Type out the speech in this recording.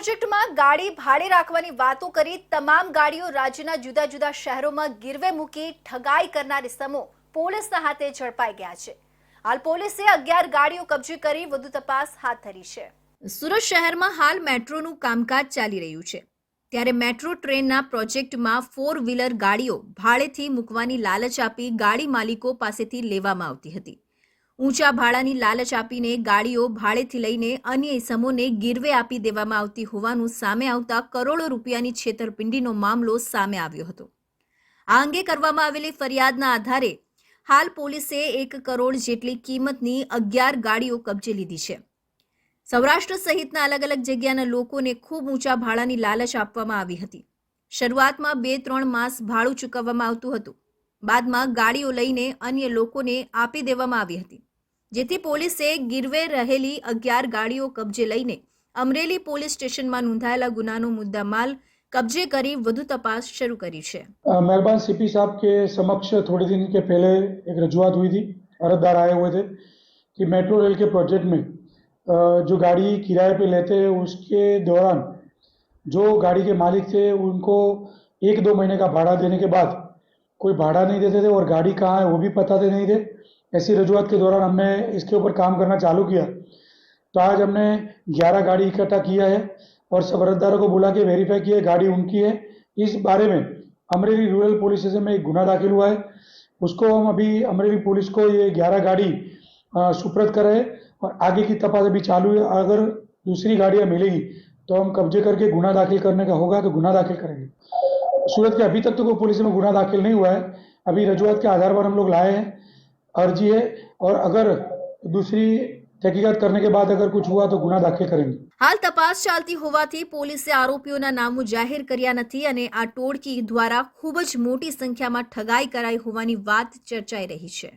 પ્રોજેક્ટમાં ગાડી ભાડે રાખવાની વાતો કરી તમામ ગાડીઓ રાજ્યના જુદા જુદા શહેરોમાં ગીરવે મૂકી ઠગાઈ કરનાર સમૂહ પોલીસના હાથે ઝડપાઈ ગયા છે. હાલ પોલીસે અગિયાર ગાડીઓ કબજે કરી વધુ તપાસ હાથ ધરી છે. સુરત શહેરમાં હાલ મેટ્રોનું કામકાજ ચાલી રહ્યું છે. ત્યારે મેટ્રો ટ્રેનના પ્રોજેક્ટમાં ફોર વ્હીલર ગાડીઓ ભાડેથી મૂકવાની લાલચ આપી ગાડી માલિકો પાસેથી લેવામાં આવતી હતી. ઊંચા ભાડાની લાલચ આપીને ગાડીઓ ભાડેથી લઈને અન્ય ઇસમોને ગીરવે આપી દેવામાં આવતી હોવાનું સામે આવતા કરોડો રૂપિયાની છેતરપિંડીનો મામલો સામે આવ્યો હતો. આ અંગે કરવામાં આવેલી ફરિયાદના આધારે હાલ પોલીસે એક કરોડ જેટલી કિંમતની અગિયાર ગાડીઓ કબજે લીધી છે. સૌરાષ્ટ્ર સહિતના અલગ અલગ જગ્યાના લોકોને ખૂબ ઊંચા ભાડાની લાલચ આપવામાં આવી હતી. શરૂઆતમાં બે ત્રણ માસ ભાડું ચૂકવવામાં આવતું હતું. બાદમાં ગાડીઓ લઈને અન્ય લોકોને આપી દેવામાં આવી હતી. જેથી પોલીસે ગીરવે રહેલી અગિયાર ગાડીઓ કબજે લઈને અમરેલી પોલીસ સ્ટેશનમાં નોંધાયેલા ગુનાનો મુદ્દામાલ કબજે કરી વધુ તપાસ શરૂ કરી છે अ, मेहरबान सीपी साहब के समक्ष थोड़े दिन के पहले एक रजूआत हुई थी अरजदार आए हुए थे कि मेट्रो रेल के प्रोजेक्ट में अ, जो गाड़ी किराए पे लेते हैं उसके दौरान जो गाड़ी के मालिक थे उनको एक दो महीने का भाड़ा देने के बाद कोई भाड़ा नहीं देते थे और गाड़ी कहाँ है वो भी पता नहीं थे ऐसी रजूआत के दौरान हमने इसके ऊपर काम करना चालू किया। तो आज हमने ग्यारह गाड़ी इकट्ठा किया है और सब अर्जदारों को बुला के वेरीफाई किया गाड़ी उनकी है। इस बारे में अमरेली रूरल पुलिस स्टेशन में एक गुना दाखिल हुआ है। उसको हम अभी अमरेली पुलिस को ये ग्यारह गाड़ी सुप्रत कर रहे हैं और आगे की तपास अभी चालू है। अगर दूसरी गाड़ियाँ मिलेगी तो हम कब्जे करके गुना दाखिल करने का होगा तो गुना दाखिल करेंगे। सूरत के अभी तक तो कोई पुलिस में गुना दाखिल नहीं हुआ है। अभी रजूआत के आधार पर हम लोग लाए हैं। अर्जी है और अगर दूसरी तहकीकात करने के बाद अगर कुछ हुआ तो गुना दाखिल करेंगे હાલ તપાસ ચાલતી હોવાથી પોલીસે આરોપીઓના નામો જાહેર કર્યા નથી અને આ ટોળકી દ્વારા ખૂબ જ મોટી સંખ્યામાં ઠગાઈ કરાઈ હોવાની વાત ચર્ચાઈ રહી છે